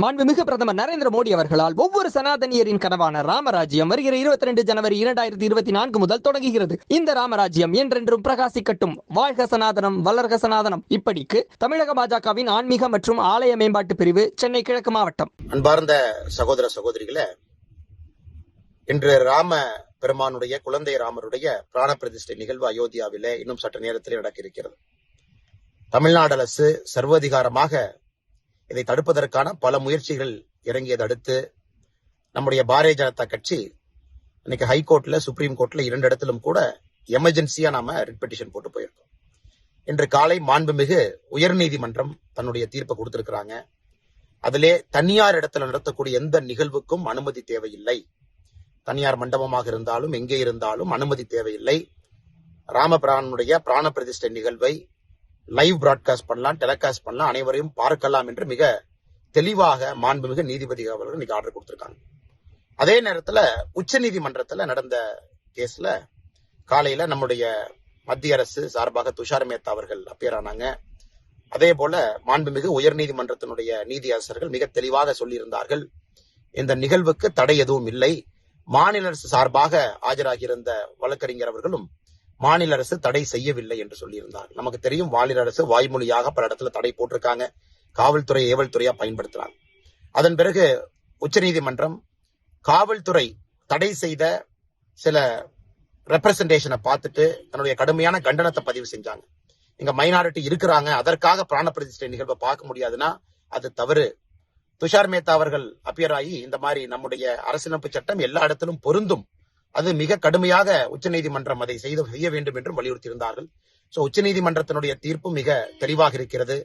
மாண்புமிகு பிரதமர் நரேந்திர மோடி அவர்களால் ஒவ்வொரு சனாதனியரின் கனவான ராமராஜ்யம் வருகிற இருபத்தி ரெண்டு ஜனவரி இரண்டாயிரத்தி இருபத்தி நான்கு முதல் தொடங்குகிறது. இந்த ராமராஜ்யம் என்றென்றும் பிரகாசிக்கட்டும். வாழ்க சனாதனம் வளர்க சனாதனம். இப்படிக்கு தமிழக பாஜகவின் ஆன்மீக மற்றும் ஆலய மேம்பாட்டு பிரிவு சென்னை கிழக்கு மாவட்டம். அன்பார்ந்த சகோதர சகோதரிகளே இன்று ராம பெருமானுடைய குழந்தை ராமருடைய பிராண பிரதிஷ்டை நிகழ்வு அயோத்தியாவிலே இன்னும் சற்று நேரத்தில் நடக்க இருக்கிறது தமிழ்நாடு அரசு சர்வதிகாரமாக இதை தடுப்பதற்கான பல முயற்சிகள் இறங்கியதை அடுத்து நம்முடைய பாரதிய ஜனதா கட்சி இன்னைக்கு ஹைகோர்ட்ல சுப்ரீம் கோர்ட்ல இரண்டு இடத்திலும் கூட எமர்ஜென்சியா நாம ரிட் பெட்டிஷன் போட்டு போயிருக்கோம். இன்று காலை மாண்புமிகு உயர்நீதிமன்றம் தன்னுடைய தீர்ப்பை கொடுத்திருக்கிறாங்க. அதிலே தனியார் இடத்துல நடத்தக்கூடிய எந்த நிகழ்வுக்கும் அனுமதி தேவையில்லை. தனியார் மண்டபமாக இருந்தாலும் எங்கே இருந்தாலும் அனுமதி தேவையில்லை. ராமபிரானுடைய பிராண பிரதிஷ்டை நிகழ்வை லைவ் பிராட்காஸ்ட் பண்ணலாம் டெலிகாஸ்ட் பண்ணலாம் அனைவரையும் பார்க்கலாம் என்று மிக தெளிவாக மாண்புமிகு நீதிபதி அவர்கள் இன்னைக்கு ஆர்டர் கொடுத்திருக்காங்க. அதே நேரத்தில் உச்ச நீதிமன்றத்தில் நடந்த கேஸ்ல காலையில நம்முடைய மத்திய அரசு சார்பாக துஷார் மேத்தா அவர்கள் அப்பியர் ஆனாங்க. அதே போல மாண்புமிகு உயர்நீதிமன்றத்தினுடைய நீதியரசர்கள் மிக தெளிவாக சொல்லியிருந்தார்கள். இந்த நிகழ்வுக்கு தடை எதுவும் இல்லை. மாநில அரசு சார்பாக ஆஜராகியிருந்த வழக்கறிஞர் அவர்களும் மாநில அரசு தடை செய்யவில்லை என்று சொல்லியிருந்தார். நமக்கு தெரியும் மாநில அரசு வாய்மொழியாக பல இடத்துல தடை போட்டிருக்காங்க. காவல்துறை ஏவல் துறையா பயன்படுத்துறாங்க. அதன் பிறகு உச்சநீதிமன்றம் காவல்துறை தடை செய்த சில ரெப்ரசன்டேஷனை பார்த்துட்டு தன்னுடைய கடுமையான கண்டனத்தை பதிவு செஞ்சாங்க. இங்க மைனாரிட்டி இருக்கிறாங்க. அதற்காக பிராண பிரதிஷ்டை நிகழ்வை பார்க்க முடியாதுன்னா அது தவறு. துஷார் மேத்தா அவர்கள் அப்பியர் ஆகி இந்த மாதிரி நம்முடைய அரசியலமைப்பு சட்டம் எல்லா இடத்திலும் பொருந்தும். அது மிக கடுமையாக உச்சநீதிமன்றம் அதை செய்து செய்ய வேண்டும் என்றும் வலியுறுத்தியிருந்தார்கள். சோ உச்சநீதிமன்றத்தினுடைய தீர்ப்பு மிக தெளிவாக இருக்கிறது.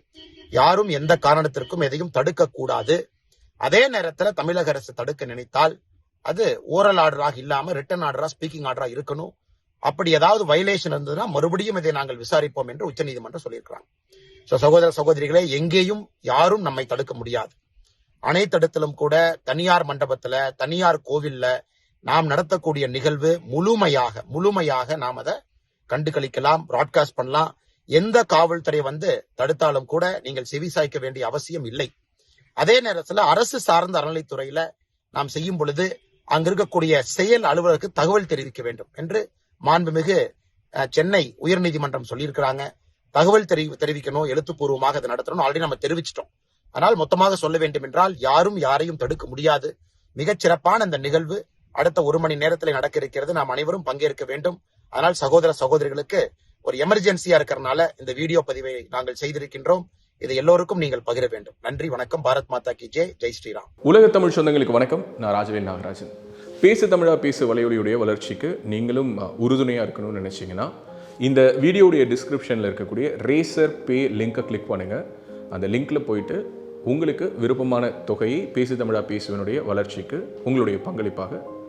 யாரும் எந்த காரணத்திற்கும் எதையும் தடுக்க கூடாது அதே நேரத்துல தமிழக அரசு தடுக்க நினைத்தால் அது ஓரல் ஆர்டராக இல்லாம ரிட்டன் ஆர்டரா ஸ்பீக்கிங் ஆர்டரா இருக்கணும். அப்படி ஏதாவது வயலேஷன் இருந்ததுன்னா மறுபடியும் இதை நாங்கள் விசாரிப்போம் என்று உச்சநீதிமன்றம் சொல்லியிருக்கிறாங்க. சோ சகோதர சகோதரிகளே எங்கேயும் யாரும் நம்மை தடுக்க முடியாது. அனைத்து இடத்திலும் கூட தனியார் மண்டபத்துல தனியார் கோவில்ல நாம் நடத்தக்கூடிய நிகழ்வு முழுமையாக முழுமையாக நாம் அதை கண்டுகளிக்கலாம் ப்ராட்காஸ்ட் பிராட்காஸ்ட் பண்ணலாம். எந்த காவல்துறை வந்து தடுத்தாலும் கூட நீங்கள் செவி சாய்க்க வேண்டிய அவசியம் இல்லை. அதே நேரத்தில் அரசு சார்ந்த அறநிலைத்துறையில நாம் செய்யும் பொழுது அங்க இருக்கக்கூடிய செயல் அலுவலருக்கு தகவல் தெரிவிக்க வேண்டும் என்று மாண்புமிகு சென்னை உயர்நீதிமன்றம் சொல்லியிருக்கிறாங்க. தகவல் தெரி தெரிவிக்கணும் எழுத்துப்பூர்வமாக அதை நடத்தணும். ஆல்ரெடி நம்ம தெரிவிச்சிட்டோம். ஆனால் மொத்தமாக சொல்ல வேண்டும் என்றால் யாரும் யாரையும் தடுக்க முடியாது. மிகச் சிறப்பான இந்த நிகழ்வு அடுத்த ஒரு மணி நேரத்தில் நடக்க இருக்கிறது நாம் அனைவரும் பங்கேற்க வேண்டும். அதனால் சகோதர சகோதரிகளுக்கு ஒரு எமர்ஜென்சியா இருக்கிறனால இந்த வீடியோ பதிவை நாங்கள் செய்திருக்கின்றோம். இதை எல்லோருக்கும் நீங்கள் பகிர வேண்டும். நன்றி வணக்கம். பாரத் மாதா கி ஜெய். ஜெய் ஸ்ரீராம். உலக தமிழ் சொந்தங்களுக்கு வணக்கம். நான் ராஜவேல் நாகராஜன். பேசு தமிழா பேசு வலையொலியுடைய வளர்ச்சிக்கு நீங்களும் உறுதுணையாக இருக்கணும்னு நினச்சிங்கன்னா இந்த வீடியோடைய டிஸ்கிரிப்ஷனில் இருக்கக்கூடிய ரேசர் பே லிங்கை கிளிக் பண்ணுங்கள் அந்த லிங்கில் போயிட்டு உங்களுக்கு விருப்பமான தொகையை பேசு தமிழா பேசுவனுடைய வளர்ச்சிக்கு உங்களுடைய பங்களிப்பாக